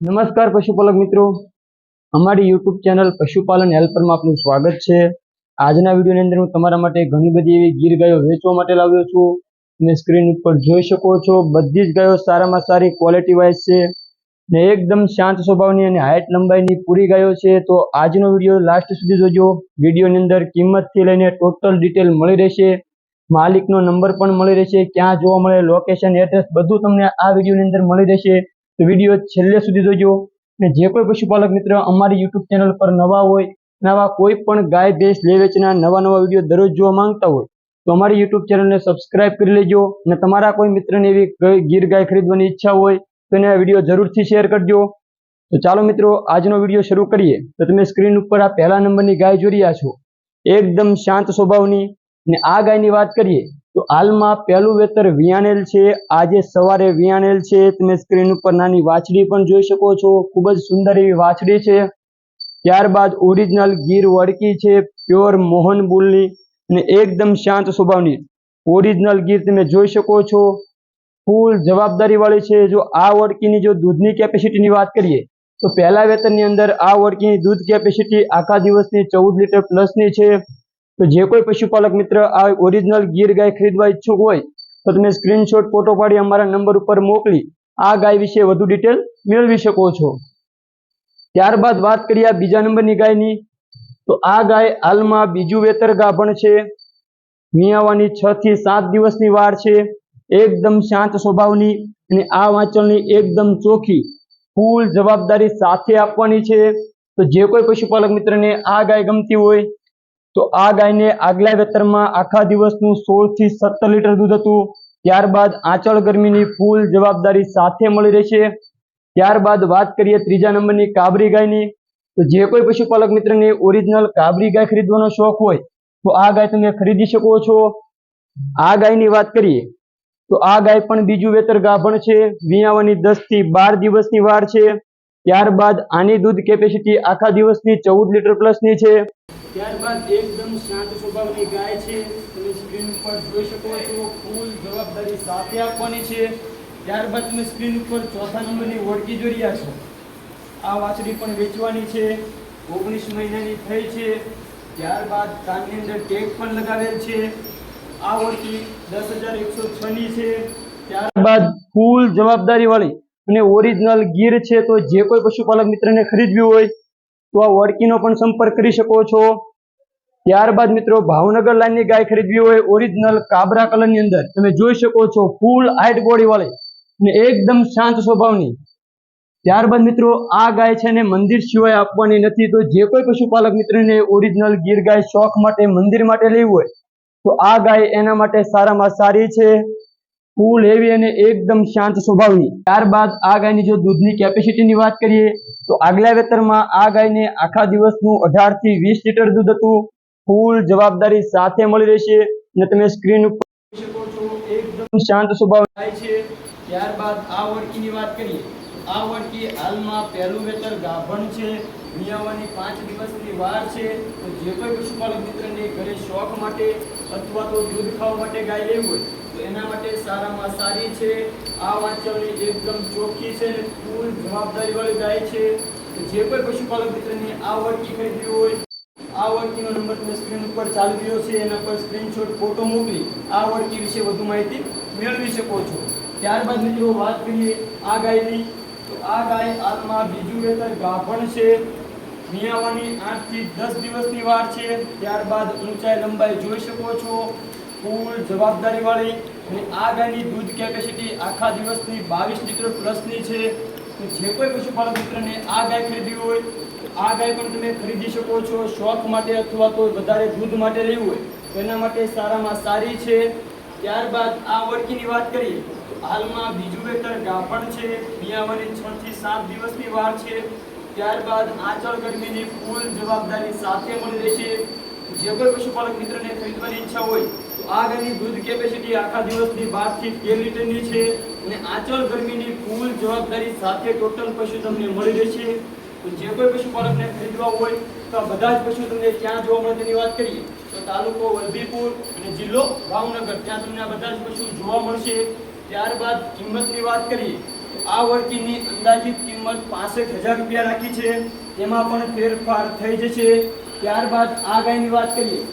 નમસ્કાર પશુપાલક મિત્રો. અમારી યુટ્યુબ ચેનલ પશુપાલન હેલ્પરમાં આપનું સ્વાગત છે. આજના વિડીયોની અંદર હું તમારા માટે ઘણી બધી એવી ગીર ગાયો વેચવા માટે લાવ્યો છું. તમે સ્ક્રીન ઉપર જોઈ શકો છો. બધી જ ગાયો સારામાં સારી ક્વોલિટી વાઇઝ છે ને એકદમ શાંત સ્વભાવની અને હાઇટ લંબાઈની પૂરી ગાયો છે. તો આજનો વીડિયો લાસ્ટ સુધી જોજો. વિડીયોની અંદર કિંમતથી લઈને ટોટલ ડિટેલ મળી રહેશે. માલિકનો નંબર પણ મળી રહેશે. ક્યાં જોવા મળે લોકેશન એડ્રેસ બધું તમને આ વિડીયોની અંદર મળી રહેશે. તો વીડિયો છેલ્લે સુધી જોજો. અને જે કોઈ પશુપાલક મિત્ર અમારી યુટ્યુબ ચેનલ પર નવા હોય, નવા કોઈ પણ ગાય, ભેંસ, લે વેચના નવા નવા વીડિયો દરરોજ જોવા માંગતા હોય, તો અમારી યુટ્યુબ ચેનલને સબસ્ક્રાઇબ કરી લેજો. અને તમારા કોઈ મિત્રને એવી ગીર ગાય ખરીદવાની ઈચ્છા હોય, તો એને આ વીડિયો જરૂરથી શેર કરજો. તો ચાલો મિત્રો, આજનો વીડિયો શરૂ કરીએ. તો તમે સ્ક્રીન ઉપર આ પહેલા નંબરની ગાય જોઈ રહ્યા છો. એકદમ શાંત સ્વભાવની. અને આ ગાયની વાત કરીએ. હાલમાં પહેલું વેતર વિયાણેલ છે. આજે સવારે વિયાણેલ છે. તમે સ્ક્રીન ઉપર નાની વાછડી પણ જોઈ શકો છો. ખૂબ જ સુંદર એવી વાછડી છે. ત્યારબાદ ઓરિજિનલ ગીર વડકી છે. પ્યોર મોહન બુલની અને એકદમ શાંત સ્વભાવની. ઓરિજિનલ ગીર તમે જોઈ શકો છો. ફૂલ જવાબદારી વાળી છે. જો આ વડકીની જો દૂધની કેપેસિટીની વાત કરીએ, તો પહેલા વેતનની અંદર આ વડકીની દૂધ કેપેસિટી આખા દિવસની ચૌદ લીટર પ્લસની છે. તો જે કોઈ પશુપાલક મિત્ર આ ઓરિજિનલ ગીર ગાય ખરીદવા ઈચ્છુક હોય, તો તમે સ્ક્રીનશોટ ફોટો પાડી અમારા નંબર ઉપર મોકલી આ ગાય વિશે વધુ ડિટેલ મેળવી શકો છો. ત્યારબાદ વાત કરીએ બીજા નંબરની ગાયની. તો આ ગાય હાલમાં બીજું વેતર ગાભણ છે. મિયાવાની છ થી સાત દિવસની વાર છે. એકદમ શાંત સ્વભાવની અને આ વાંચણની એકદમ ચોખ્ખી, ફૂલ જવાબદારી સાથે આપવાની છે. તો જે કોઈ પશુપાલક મિત્રને આ ગાય ગમતી હોય તો આ ગાયને આગલા વેતરમાં આખા દિવસનું સોળથી સત્તર લીટર દૂધ હતું. ત્યારબાદ આંચળ ગરમીની ફૂલ જવાબદારી સાથે મળી રહેશે. ત્યારબાદ વાત કરીએ ત્રીજા નંબરની કાબરી ગાયની. તો જે કોઈ પશુપાલક મિત્રને ઓરિજિનલ કાબરી ગાય ખરીદવાનો શોખ હોય, તો આ ગાય તમે ખરીદી શકો છો. આ ગાયની વાત કરીએ, તો આ ગાય પણ બીજું વેતર ગાભણ છે. વિયાવાની દસથી બાર દિવસની વાર છે. ત્યારબાદ આની દૂધ કેપેસિટી આખા દિવસની ચૌદ લીટર પ્લસની છે. ત્યારબાદ એકદમ શાંત સ્વભાવની ગાય છે. તમે સ્ક્રીન ઉપર જોઈ શકો છો, ફૂલ જવાબદારી સાથે આપવાની છે. ત્યારબાદ તમે સ્ક્રીન ઉપર ચોથા નંબરની ઓળખી જોઈ રહ્યા છો. આ વાછડી પણ વેચવાની છે. ઓગણીસ મહિનાની થઈ છે. ત્યારબાદ કાનની અંદર ટેગ પણ લગાવેલ છે. આ ઓળખી દસ હજાર એકસો છ ની છે. ત્યારબાદ ફૂલ જવાબદારી વાળી અને ઓરિજિનલ ગીર છે તો જે કોઈ પશુપાલક મિત્રને ખરીદવી હોય તો આ વડકીનો પણ સંપર્ક કરી શકો છો. ત્યારબાદ મિત્રો, ભાવનગર લાઈનની ગાય ખરીદવી હોય ઓરિજિનલ કાબરા કલરની અંદર, તમે જોઈ શકો છો ફૂલ હાઈટ બોડી વાળી અને એકદમ શાંત સ્વભાવની. ત્યારબાદ મિત્રો, આ ગાય છે ને મંદિર સિવાય આપવાની નથી, તો જે કોઈ પશુપાલક મિત્રને ઓરિજિનલ ગીર ગાય શોખ માટે મંદિર માટે લેવી હોય, તો આ ગાય એના માટે સારામાં સારી છે. ફૂલ એવી અને એકદમ શાંત સ્વભાવની. ત્યારબાદ આ ગાયની જો દૂધની કેપેસિટીની વાત કરીએ, તો આગલા વેતરમાં આ ગાયને આખા દિવસનું અઢારથી વીસ લીટર દૂધ હતું. ફૂલ જવાબદારી સાથે મળી રહેશે અને તમે સ્ક્રીન ઉપર શકો છો, એકદમ શાંત સ્વભાવ ગાય છે. ત્યારબાદ આ વડકીની વાત કરીએ આ વડકી હાલમાં પહેલું વેતર ગાભણ છે. મિયાવાની પાંચ દિવસની વાર છે. તો જે કોઈ પશુપાલક મિત્રને ઘરે શોખ માટે અથવા તો દૂધ ખાવા માટે ગાય લેવી હોય એના માટે સારામાં સારી છે. આ વાંચવણી એકદમ ચોખ્ખી છે અને ફૂલ જવાબદારીવાળી ગાય છે. જે કોઈ પશુપાલક મિત્રને આ વડકી ખરીદવી હોય, આ વડકીનો નંબર તમે સ્ક્રીન ઉપર ચાલી રહ્યો છે. એના પર સ્ક્રીનશોટ, ફોટો મોકલી આ વડકી વિશે વધુ માહિતી મેળવી શકો છો. ત્યારબાદ મિત્રો વાત કરીએ આ ગાયની, તો આ ગાય હાલમાં બીજું વેતર ગાભણ છે. મિયાવાની આઠથી દસ દિવસની વાર છે. ત્યારબાદ ઊંચાઈ લંબાઈ જોઈ શકો છો. ફૂલ જવાબદારી વાળી અને આ ગાયની દૂધ કેપેસિટી આખા દિવસની બાવીસ લીટર પ્લસની છે. તો જે કોઈ પશુપાલક મિત્રને આ ગાય ખરીદવી હોય, આ ગાય પણ તમે ખરીદી શકો છો શોખ માટે અથવા તો વધારે દૂધ માટે લેવું હોય, તો એના માટે સારામાં સારી છે. ત્યારબાદ આ વડકીની વાત કરીએ તો હાલમાં બીજું વેતર ગાભણ છે. મિયાવાની છ થી સાત દિવસની વાર છે. ત્યારબાદ આંચળ ગરમીની ફૂલ જવાબદારી સાથે મળી રહેશે. જે કોઈ પશુપાલક મિત્રને ખરીદવાની ઈચ્છા હોય તો આ ગાયની દૂધ કેપેસિટી આખા દિવસની બારથી તેર લીટરની છે અને આંચળ ગરમીની ફૂલ જવાબદારી સાથે ટોટલ પશુ તમને મળી રહેશે તો જે કોઈ પશુપાલકને ખરીદવા હોય તો આ બધા જ પશુ તમને ક્યાં જોવા મળે તેની વાત કરીએ. તો તાલુકો વલભીપુર અને જિલ્લો ભાવનગર, ત્યાં તમને આ બધા જ પશુ જોવા મળશે. ત્યારબાદ કિંમતની વાત કરીએ આ વળકીની અંદાજિત કિંમત પાસઠ હજાર રૂપિયા રાખી છે. એમાં પણ ફેરફાર થઈ જશે. ત્યારબાદ આ ગાયની વાત કરીએ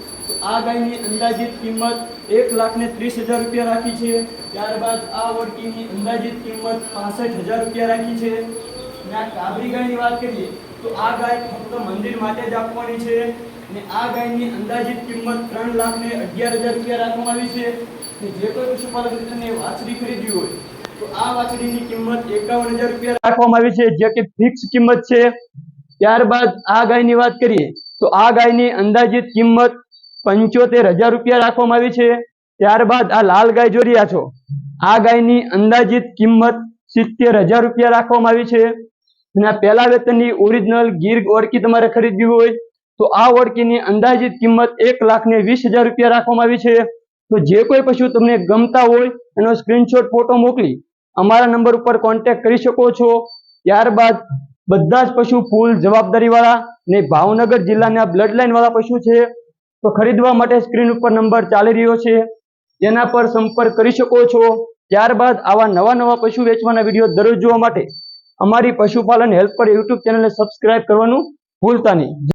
આ ગાયની અંદાજિત કિંમત એક લાખ ને ત્રીસ હજાર રૂપિયા રાખી છે. ત્યારબાદ આ વળકીની અંદાજિત કિંમત પાસઠ હજાર રૂપિયા રાખી છે. અને આ કાબરી ગાયની વાત કરીએ તો આ ગાય ફક્ત મંદિર માટે જ આપવાની છે અને આ ગાયની અંદાજિત કિંમત ત્રણ લાખ ને અગિયાર હજાર રૂપિયા રાખવામાં આવી છે. અને જે કોઈ પશુપાલક મિત્રને વાછડી ખરીદવી હોય તો આ વાછડીની કિંમત એકાવન હજાર રૂપિયા રાખવામાં આવી છે, જે કે ફિક્સ કિંમત છે. ત્યારબાદ આ ગાયની વાત કરીએ તો આ ગાયની અંદાજિત કિંમત પંચોતેર હજાર રૂપિયા રાખવામાં આવી છે. ત્યારબાદ આ લાલ ગાય જોઈ રહ્યા છો. આ ગાયની અંદાજિત કિંમત સિત્તેર હજાર રૂપિયા રાખવામાં આવી છે. અને પહેલા વેતનની ઓરિજિનલ ગીર ઓળખી તમારે ખરીદવી હોય, તો આ ઓળખીની અંદાજિત કિંમત એક લાખ ને વીસ હજાર રૂપિયા રાખવામાં આવી છે. તો જે કોઈ પશુ તમને ગમતા હોય, એનો સ્ક્રીનશોટ ફોટો મોકલી અમારા નંબર ઉપર કોન્ટેક્ટ કરી શકો છો. ત્યારબાદ બધા જ પશુ ફૂલ જવાબદારી વાળા ને ભાવનગર જિલ્લાના બ્લડ લાઇન વાળા પશુ છે. તો ખરીદવા માટે સ્ક્રીન ઉપર નંબર ચાલી રહ્યો છે. તેના પર સંપર્ક કરી શકો છો. ત્યારબાદ આવા નવા નવા પશુ વેચવાના વીડિયો દરરોજ જોવા માટે અમારી પશુપાલન હેલ્પ પર યુટ્યુબ ચેનલને સબસ્ક્રાઇબ કરવાનું ભૂલતા નહીં.